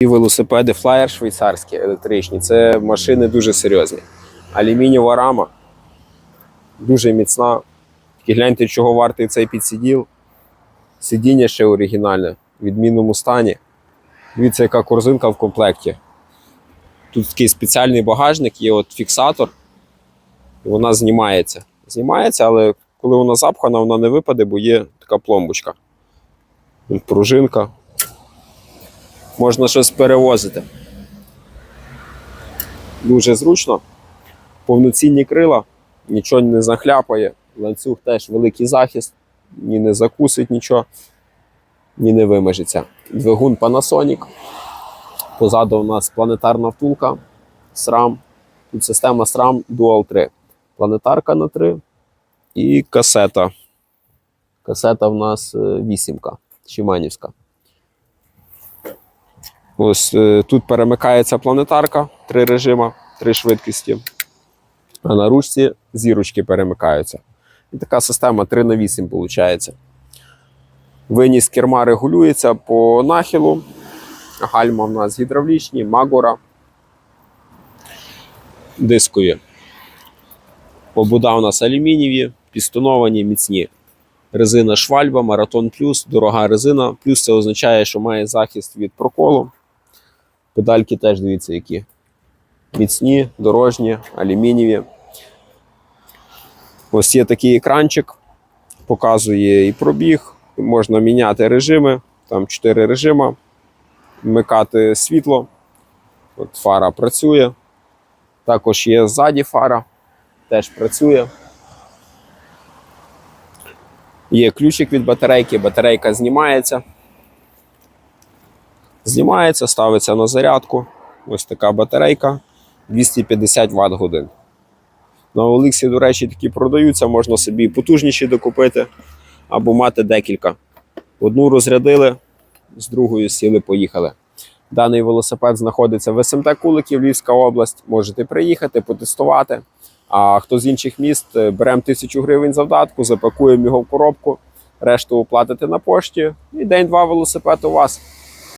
І велосипеди флаєр швейцарські електричні. Це машини дуже серйозні. Алюмінієва рама, дуже міцна. І гляньте, чого вартий цей підсиділ. Сидіння ще оригінальне, в відмінному стані. Дивіться, яка корзинка в комплекті. Тут такий спеціальний багажник, є от фіксатор, і вона знімається. Знімається, але коли вона запхана, вона не випаде, бо є така пломбочка. Пружинка. Можна щось перевозити. Дуже зручно. Повноцінні крила, нічого не захляпає. Ланцюг теж великий захист, ні не закусить нічого, ні не вимежеться. Двигун Panasonic. Позаду у нас планетарна втулка SRAM. Тут система SRAM Dual 3. Планетарка на 3 і касета. Касета в нас е, вісімка, Шиманівська. Ось е, тут перемикається планетарка, три режима, три швидкості. А на ручці зірочки перемикаються. І така система 3 на 8 виходить. Виніс керма регулюється по нахилу. Гальма в нас гідравлічні, магора. Дискові. Побуда у нас алюмінієві, пістоновані, міцні. Резина швальба, маратон плюс, дорога резина. Плюс це означає, що має захист від проколу. Педальки теж дивіться, які міцні, дорожні, алюмінієві. Ось є такий екранчик, показує і пробіг. Можна міняти режими, там 4 режима, вмикати світло. От фара працює. Також є ззаді фара, теж працює. Є ключик від батарейки, батарейка знімається. Знімається, ставиться на зарядку. Ось така батарейка 250 Вт годин. На Олексі, до речі, такі продаються, можна собі потужніші докупити або мати декілька. Одну розрядили, з другою сіли, поїхали. Даний велосипед знаходиться в СМТ Куликів, Львівська область. Можете приїхати, потестувати. А хто з інших міст, е, беремо тисячу гривень завдатку, запакуємо його в коробку, решту оплатите на пошті. І день-два велосипед у вас.